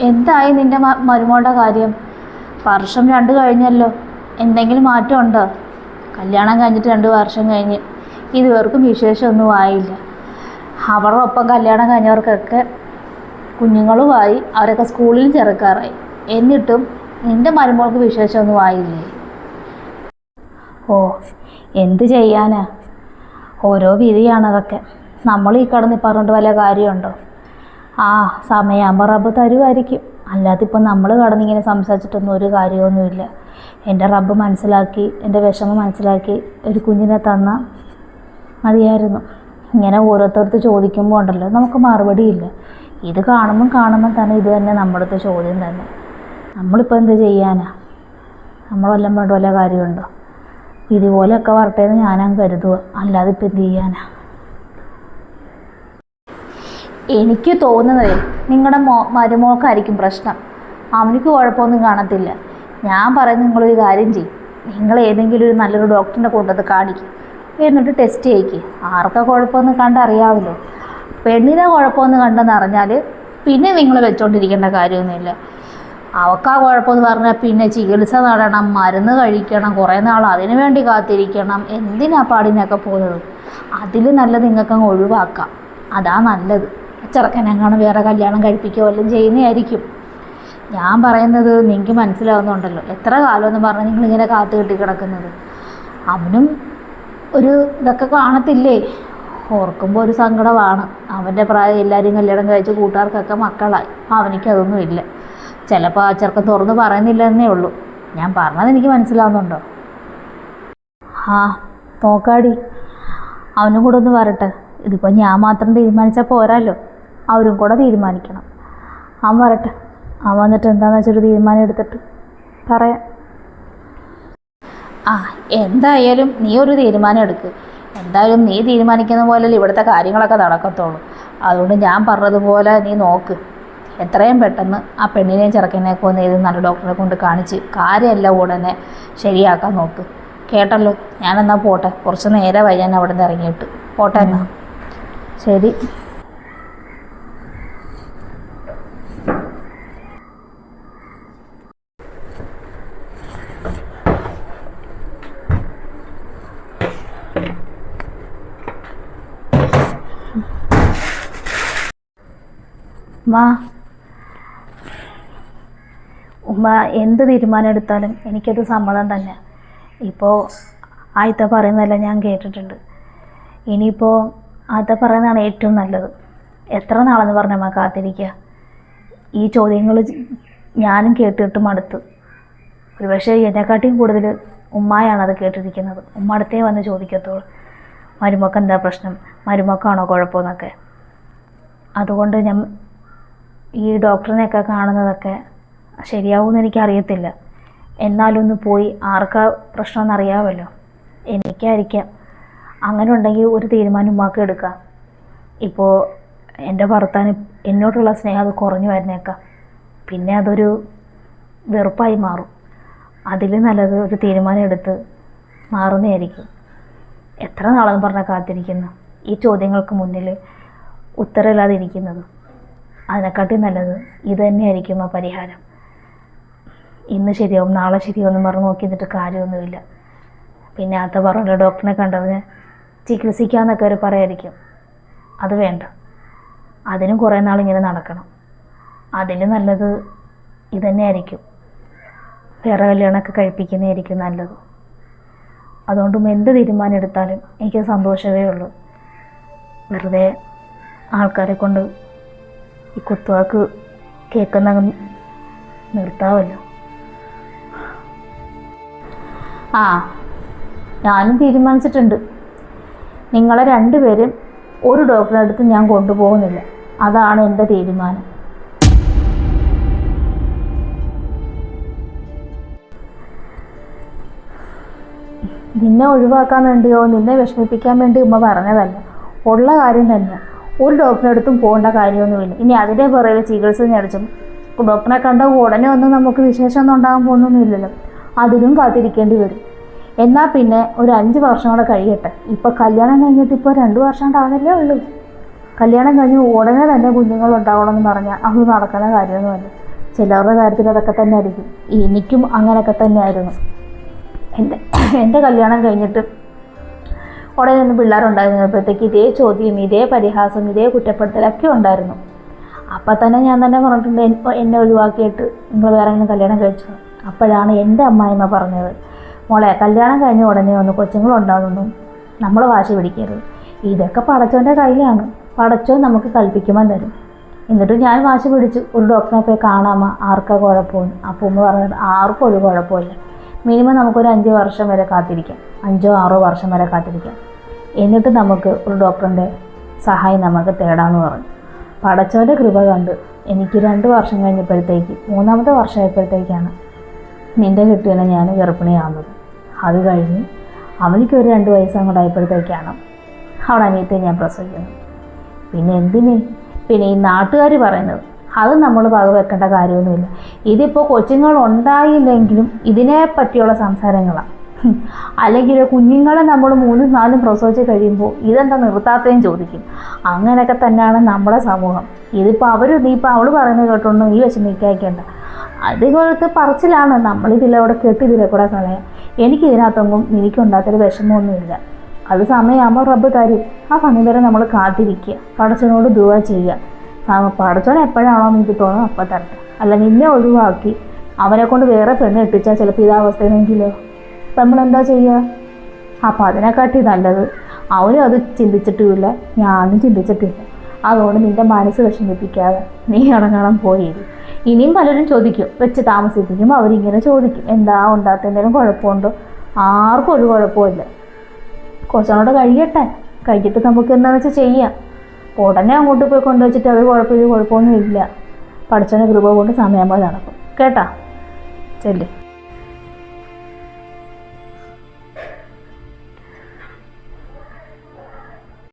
എന്തായി നിന്റെ മരുമോളുടെ കാര്യം? വർഷം രണ്ട് കഴിഞ്ഞല്ലോ. എന്തെങ്കിലും മാറ്റമുണ്ടോ? കല്യാണം കഴിഞ്ഞിട്ട് രണ്ട് വർഷം കഴിഞ്ഞ്. ഇതുവർക്കും വിശേഷമൊന്നും ആയില്ല. അവരുടെ ഒപ്പം കല്യാണം കഴിഞ്ഞവർക്കൊക്കെ കുഞ്ഞുങ്ങളുമായി അവരൊക്കെ സ്കൂളിൽ ചേർക്കാറായി എന്നിട്ടും നിന്റെ മരുമോൾക്ക് വിശേഷമൊന്നും ആയില്ലേ? ഓ എന്ത് ചെയ്യാനാ? ഓരോ വിധിയാണതൊക്കെ. നമ്മൾ ഈ കടന്നിപ്പറഞ്ഞുകൊണ്ട് വല്ല കാര്യമുണ്ടോ? ആ സമയമാകുമ്പോൾ റബ്ബ് തരുമായിരിക്കും. അല്ലാതെ ഇപ്പം നമ്മൾ കടന്നിങ്ങനെ സംസാരിച്ചിട്ടൊന്നും ഒരു കാര്യമൊന്നുമില്ല എന്റെ റബ്ബ് മനസ്സിലാക്കി എന്റെ വിഷമം മനസ്സിലാക്കി ഒരു കുഞ്ഞിനെ തന്ന മതിയായിരുന്നു. ഇങ്ങനെ ഓരോരുത്തർക്ക് ചോദിക്കുമ്പോൾ ഉണ്ടല്ലോ നമുക്ക് മറുപടിയില്ല ഇത് കാണുമ്പം കാണുമ്പം തന്നെ ഇത് തന്നെ നമ്മുടെ അടുത്ത ചോദ്യം തന്നെ. നമ്മളിപ്പോൾ എന്ത് ചെയ്യാനാ? നമ്മളെല്ലാം വേണ്ട വല്ല കാര്യമുണ്ടോ? ഇതുപോലെയൊക്കെ വരട്ടെ എന്ന് ഞാനങ്ങ് കരുതുക അല്ലാതെ ഇപ്പം എന്ത് ചെയ്യാനാ? എനിക്ക് തോന്നുന്നത് നിങ്ങളുടെ മോ മരുമോൾക്കായിരിക്കും പ്രശ്നം. അവനിക്ക് കുഴപ്പമൊന്നും കാണത്തില്ല. ഞാൻ പറയുന്നത് നിങ്ങളൊരു കാര്യം ചെയ്യും. നിങ്ങൾ ഏതെങ്കിലും ഒരു നല്ലൊരു ഡോക്ടറിനെ കൊണ്ടുവന്ന് കാണിക്കും. എന്നിട്ട് ടെസ്റ്റ് ചെയ്യിക്കുക ആർക്കാ കുഴപ്പമെന്ന് കണ്ടറിയാമല്ലോ പെണ്ണിനെ കുഴപ്പമെന്ന് കണ്ടെന്ന് അറിഞ്ഞാൽ പിന്നെ നിങ്ങൾ വെച്ചോണ്ടിരിക്കേണ്ട കാര്യമൊന്നുമില്ല. അവക്കാ കുഴപ്പമെന്ന് പറഞ്ഞാൽ പിന്നെ ചികിത്സ നടണം മരുന്ന് കഴിക്കണം കുറേ നാൾ അതിനു വേണ്ടി കാത്തിരിക്കണം. എന്തിനാ പാടിനൊക്കെ പോകുന്നത്? അതിൽ നല്ലത് നിങ്ങൾക്കങ്ങ് ഒഴിവാക്കാം. അതാ നല്ലത്. ചെറുക്കനെങ്ങാനും വേറെ കല്യാണം കഴിപ്പിക്കുകയോ വല്ലതും ചെയ്യുന്നതായിരിക്കും. ഞാൻ പറയുന്നത് നിങ്ങൾക്ക് മനസ്സിലാവുന്നുണ്ടല്ലോ. എത്ര കാലമെന്ന് പറഞ്ഞാൽ നിങ്ങളിങ്ങനെ കാത്തു കെട്ടി കിടക്കുന്നത്. അവനും ഒരു ഇതൊക്കെ കാണത്തില്ലേ? ഓർക്കുമ്പോൾ ഒരു സങ്കടമാണ്. അവന്റെ പ്രായം എല്ലാവരും കല്യാണം കഴിച്ച് കൂട്ടുകാർക്കൊക്കെ മക്കളായി. അവനിക്കതൊന്നും ഇല്ല. ചിലപ്പോൾ ആ ചെറുക്കൻ തുറന്ന് പറയുന്നില്ല എന്നേ ഉള്ളൂ. ഞാൻ പറഞ്ഞത് എനിക്ക് മനസ്സിലാവുന്നുണ്ടോ? ആ നോക്കാടി. അവനും കൂടെ ഒന്ന് വരട്ടെ. ഇതിപ്പോൾ ഞാൻ മാത്രം തീരുമാനിച്ചാൽ പോരാല്ലോ അവരും കൂടെ തീരുമാനിക്കണം. അവൻ വരട്ടെ. അവൻ വന്നിട്ട് എന്താണെന്ന് വെച്ചൊരു തീരുമാനം എടുത്തിട്ട് പറയാം. ആ എന്തായാലും നീ ഒരു തീരുമാനം എടുക്ക്. എന്തായാലും നീ തീരുമാനിക്കുന്ന പോലെ ഇവിടുത്തെ കാര്യങ്ങളൊക്കെ നടക്കത്തുള്ളൂ. അതുകൊണ്ട് ഞാൻ പറഞ്ഞതുപോലെ നീ നോക്ക്. എത്രയും പെട്ടെന്ന് ആ പെണ്ണിനെയും ചെറുക്കനെയൊക്കെ ഒന്ന് ഏത് നല്ല ഡോക്ടറെ കൊണ്ട് കാണിച്ച് കാര്യമെല്ലാം ഉടനെ ശരിയാക്കാൻ നോക്ക്. കേട്ടല്ലോ? ഞാനെന്നാ പോട്ടെ. കുറച്ച് നേരമായി ഞാൻ അവിടെ നിന്ന് ഇറങ്ങിയിട്ട്. പോട്ടെ എന്നാ. ശരി. ഉമ്മ. ഉമ്മ എന്ത് തീരുമാനം എടുത്താലും എനിക്കത് സമ്മതം തന്നെ. ഇപ്പോൾ ആയത്ത പറയുന്നതെല്ലാം ഞാൻ കേട്ടിട്ടുണ്ട്. ഇനിയിപ്പോൾ അത പറയുന്നതാണ് ഏറ്റവും നല്ലത്. എത്ര നാളെന്ന് പറഞ്ഞ അമ്മ കാത്തിരിക്കുക ഈ ചോദ്യങ്ങൾ ഞാനും കേട്ടിട്ട് മടുത്ത് ഒരു പക്ഷേ എന്നെക്കാട്ടിയും കൂടുതൽ ഉമ്മായാണ് അത് കേട്ടിരിക്കുന്നത്. ഉമ്മ അടുത്തേ വന്ന് ചോദിക്കത്തുള്ളൂ. മരുമക്ക് എന്താ പ്രശ്നം? മരുമക്കാണോ കുഴപ്പമെന്നൊക്കെ. അതുകൊണ്ട് ഞാൻ ഈ ഡോക്ടറിനെയൊക്കെ കാണുന്നതൊക്കെ ശരിയാവുമെന്ന് എനിക്കറിയത്തില്ല. എന്നാലൊന്ന് പോയി ആർക്കാ പ്രശ്നമെന്ന് അറിയാമല്ലോ എനിക്കായിരിക്കാം. അങ്ങനെ ഉണ്ടെങ്കിൽ ഒരു തീരുമാനം ഉമ്മാക്ക് എടുക്കാം. ഇപ്പോൾ എന്റെ ഭർത്താവിന് എന്നോടുള്ള സ്നേഹം അത് കുറഞ്ഞു വരുന്നേക്കാം. പിന്നെ അതൊരു വെറുപ്പായി മാറും. അതിൽ നല്ലത് ഒരു തീരുമാനം എടുത്ത് മാറുന്നതായിരിക്കും. എത്ര നാളെന്ന് പറഞ്ഞാൽ കാത്തിരിക്കുന്നു ഈ ചോദ്യങ്ങൾക്ക് മുന്നിൽ ഉത്തരമില്ലാതെ ഇരിക്കുന്നത് അതിനെക്കാട്ടി നല്ലത് ഇത് തന്നെയായിരിക്കും ആ പരിഹാരം. ഇന്ന് ശരിയാവും നാളെ ശരിയാവും എന്ന് പറഞ്ഞ് നോക്കി നിന്നിട്ട് കാര്യമൊന്നുമില്ല. പിന്നെ അത്ത പറഞ്ഞ ഡോക്ടറിനെ കണ്ടതിന് ചികിത്സിക്കാമെന്നൊക്കെ അവർ പറയായിരിക്കും. അത് വേണ്ട. അതിനും കുറേ നാൾ ഇങ്ങനെ നടക്കണം. അതിൽ നല്ലത് ഇതന്നെയായിരിക്കും വേറെ കല്യാണമൊക്കെ കഴിപ്പിക്കുന്നതായിരിക്കും നല്ലത്. അതുകൊണ്ടും എന്ത് തീരുമാനം എടുത്താലും എനിക്ക് സന്തോഷമേ ഉള്ളൂ. വെറുതെ ആൾക്കാരെ കൊണ്ട് ഈ കുത്തുവാക്ക് കേൾക്കുന്ന നിർത്താവല്ലോ. ആ ഞാനും തീരുമാനിച്ചിട്ടുണ്ട്. നിങ്ങളെ രണ്ടുപേരും ഒരു ഡോക്ടറെ അടുത്ത് ഞാൻ കൊണ്ടുപോകുന്നില്ല. അതാണ് എന്റെ തീരുമാനം. നിന്നെ ഒഴിവാക്കാൻ വേണ്ടിയോ നിന്നെ വിഷമിപ്പിക്കാൻ വേണ്ടി ഉമ്മ പറഞ്ഞതല്ല. ഉള്ള കാര്യം തന്നെ ഒരു ഡോക്ടറെ അടുത്തും പോകേണ്ട കാര്യമൊന്നുമില്ല. ഇനി അതിന്റെ പുറകിൽ ചികിത്സ നേടിച്ചും ഡോക്ടറെ കണ്ട ഉടനെ ഒന്നും നമുക്ക് വിശേഷമൊന്നും ഉണ്ടാകാൻ പോകുന്നൊന്നുമില്ലല്ലോ. അതിനും കാത്തിരിക്കേണ്ടി വരും. എന്നാൽ പിന്നെ ഒരു അഞ്ച് വർഷം കൂടെ കഴിയട്ടെ. ഇപ്പോൾ കല്യാണം കഴിഞ്ഞിട്ട് ഇപ്പോൾ രണ്ട് വർഷം ആവല്ലേ ഉള്ളൂ. കല്യാണം കഴിഞ്ഞ് ഉടനെ തന്നെ കുഞ്ഞുങ്ങൾ ഉണ്ടാവണമെന്ന് പറഞ്ഞാൽ അത് നടക്കുന്ന കാര്യമൊന്നുമല്ല. ചിലവരുടെ കാര്യത്തിൽ അതൊക്കെ തന്നെ ആയിരിക്കും എനിക്കും അങ്ങനെയൊക്കെ തന്നെയായിരുന്നു. എന്റെ എന്റെ കല്യാണം കഴിഞ്ഞിട്ട് ഉടനെ നിന്ന് പിള്ളേരുണ്ടായിരുന്നപ്പോഴത്തേക്ക് ഇതേ ചോദ്യം ഇതേ പരിഹാസം ഇതേ കുറ്റപ്പെടുത്തലൊക്കെ ഉണ്ടായിരുന്നു. അപ്പം തന്നെ ഞാൻ തന്നെ പറഞ്ഞിട്ടുണ്ട് എന്നെ ഒഴിവാക്കിയിട്ട് നിങ്ങൾ വേറെ എങ്ങനെ കല്യാണം കഴിച്ചു? അപ്പോഴാണ് എന്റെ അമ്മായിമ്മ പറഞ്ഞത് മോളെ കല്യാണം കഴിഞ്ഞ ഉടനെ ഒന്ന് കൊച്ചുങ്ങളുണ്ടാകുന്നു നമ്മൾ വാശി പിടിക്കരുത്. ഇതൊക്കെ പടച്ചവന്റെ കയ്യിലാണ്. പടച്ചോൻ നമുക്ക് കൽപ്പിക്കുമ്പോൾ തരും. എന്നിട്ട് ഞാൻ വാശി പിടിച്ചു ഒരു ഡോക്ടറെ പോയി കാണാമോ ആർക്കാ കുഴപ്പമെന്ന്? അപ്പോൾ ഉമ്മ പറഞ്ഞത് ആർക്കും ഒരു കുഴപ്പമില്ല. മിനിമം നമുക്കൊരു അഞ്ച് വർഷം വരെ കാത്തിരിക്കാം. അഞ്ചോ ആറോ വർഷം വരെ കാത്തിരിക്കാം. എന്നിട്ട് നമുക്ക് ഒരു ഡോക്ടറിന്റെ സഹായം നമുക്ക് തേടാമെന്ന് പറഞ്ഞു. പടച്ചവന്റെ കൃപ കണ്ട് എനിക്ക് രണ്ട് വർഷം കഴിഞ്ഞപ്പോഴത്തേക്ക് മൂന്നാമത്തെ വർഷമായപ്പോഴത്തേക്കാണ് നിന്റെ കെട്ടിയാണ് ഞാൻ ഗർഭിണിയാവുന്നത്. അത് കഴിഞ്ഞ് അവനിക്ക് ഒരു രണ്ട് വയസ്സ് അങ്ങോട്ട് ആയപ്പോഴത്തേക്കാണ് അവിടെ അനിയത്തെ ഞാൻ പ്രസവിക്കുന്നത്. പിന്നെ എന്തിന്? പിന്നെ ഈ നാട്ടുകാർ പറയുന്നത് അത് നമ്മൾ വക വെക്കേണ്ട കാര്യമൊന്നുമില്ല. ഇതിപ്പോൾ കൊച്ചുങ്ങൾ ഉണ്ടായില്ലെങ്കിലും ഇതിനെ പറ്റിയുള്ള സംസാരങ്ങളാണ് അല്ലെങ്കിൽ കുഞ്ഞുങ്ങളെ നമ്മൾ മൂന്നും നാലും പ്രസവിച്ച് കഴിയുമ്പോൾ ഇതെന്താ നിർത്താത്തതെന്ന് ചോദിക്കും. അങ്ങനെയൊക്കെ തന്നെയാണ് നമ്മുടെ സമൂഹം. ഇതിപ്പോൾ അവർ നീ ഇപ്പോൾ അവൾ പറയുന്നത് കേട്ടോണ്ട് നീ വെച്ച് നിൽക്കാക്കേണ്ട അതുപോലത്തെ പറച്ചിലാണ് നമ്മൾ ഇതിലൂടെ കേട്ട് ഇതിലെ കൂടെ കളയാം. എനിക്കിതിനകത്തൊന്നും എനിക്കുണ്ടാത്തൊരു വിഷമമൊന്നുമില്ല. അത് സമയമാകുമ്പോൾ റബ്ബ് തരും. ആ സമയം വരെ നമ്മൾ കാത്തിരിക്കുക. പടച്ചനോട് ദുവ ചെയ്യുക. ആ പടച്ചവൻ എപ്പോഴാണോ എനിക്ക് തോന്നുന്നത് അപ്പം തരട്ടെ അല്ല നിന്നെ ഒഴിവാക്കി അവനെ കൊണ്ട് വേറെ പെണ്ണ് എത്തിച്ചാൽ ചിലപ്പോൾ ഇതാവസ്ഥയെങ്കിലോ അപ്പം നമ്മളെന്താ ചെയ്യുക അപ്പം അതിനെക്കാട്ടി നല്ലത് അവനും അത് ചിന്തിച്ചിട്ടുമില്ല ഞാനും ചിന്തിച്ചിട്ടില്ല. അതുകൊണ്ട് നിന്റെ മനസ്സ് വിഷമിപ്പിക്കാതെ നീ ഇറങ്ങണം പോയി. ഇനിയും പലരും ചോദിക്കും വെച്ച് താമസിപ്പിക്കുമ്പോൾ അവരിങ്ങനെ ചോദിക്കും എന്താ ഉണ്ടാത്ത എന്തെങ്കിലും കുഴപ്പമുണ്ടോ? ആർക്കും ഒരു കുഴപ്പമില്ല കുറച്ചുകൂടെ കഴിയട്ടെ. കഴിഞ്ഞിട്ട് നമുക്ക് എന്താണെന്ന് വെച്ചാൽ ചെയ്യാം. ഉടനെ അങ്ങോട്ട് പോയി കൊണ്ടുവച്ചിട്ട് അത് കുഴപ്പമില്ല കുഴപ്പമൊന്നും ഇല്ല. പഠിച്ചവന്റെ കൃപ കൊണ്ട് സമയം പോലെ നടക്കും. കേട്ടാ? ചെല്ല്.